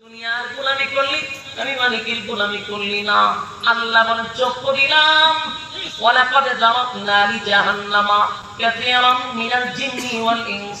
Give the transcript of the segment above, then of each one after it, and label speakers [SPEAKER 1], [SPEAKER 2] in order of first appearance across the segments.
[SPEAKER 1] দুনিয়ার গোলামি করলি আমি মালিকের গোলামি করলি না আল্লাহ বলেন চোখ করিলাম ولقد ذرأنا لجهنم كثيرا من الجن والإنس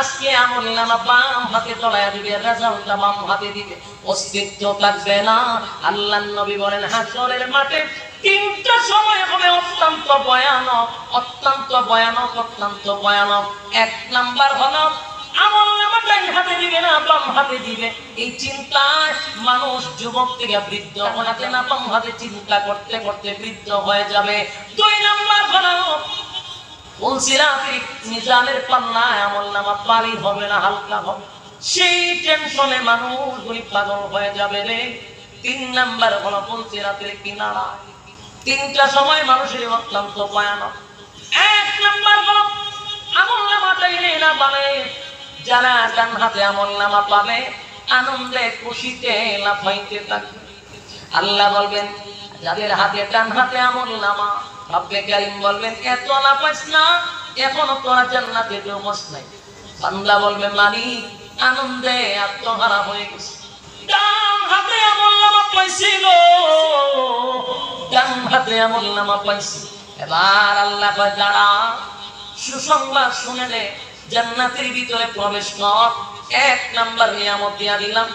[SPEAKER 1] আজকে আমল নামা বাম হাতে তলায় দিবে রেজাল্টটা বাম হাতে দিবে। অস্তিত্ব থাকবে না। আল্লাহ নবী বলেন, হাসরের মাঠে তিনটা সময় হবে অত্যন্ত ভয়ানক অত্যন্ত ভয়ানক অত্যন্ত ভয়ানক। এক নাম্বার হলো, আমল নামা ডান হাতে দিবে না, বাম হাতে দিবে। এই চিন্তায় মানুষ যুবক থেকে বৃদ্ধ হতে না বাম হাতে চিন্তা করতে করতে বৃদ্ধ হয়ে যাবে। দুই নাম্বার হলো মিজানের পাল্লায় আমল নামা পারি হবে না, হালকা হবে। সেই টেনশনে মানুষগুলি পাগল হয়ে যাবে রে। তিন নাম্বার হলো ফুলসিরাতের কিনারা। তিনটা সময় মানুষের অত্যন্ত ভয়ানক এক নাম্বার হলো, আমল নামা চাইলে না পাবে যারা ডান হাতে আমল নামা পাবে, আনন্দে খুশিতে লাফাইতে থাকবে আল্লাহ বলবেন, যাদের হাতে ডান হাতে আমল নামা রব্বে কারিম বলবেন? এত লাফাইস না, এখনও তোরা জান্নাতে জমস নাই। বান্দা বলবে, মালিক, আনন্দে আত্মহারা হয়ে গেছে। জান্নাতের ভিতরে প্রবেশ কর। এক নাম্বার নিয়ামত দিয়া দিলাম।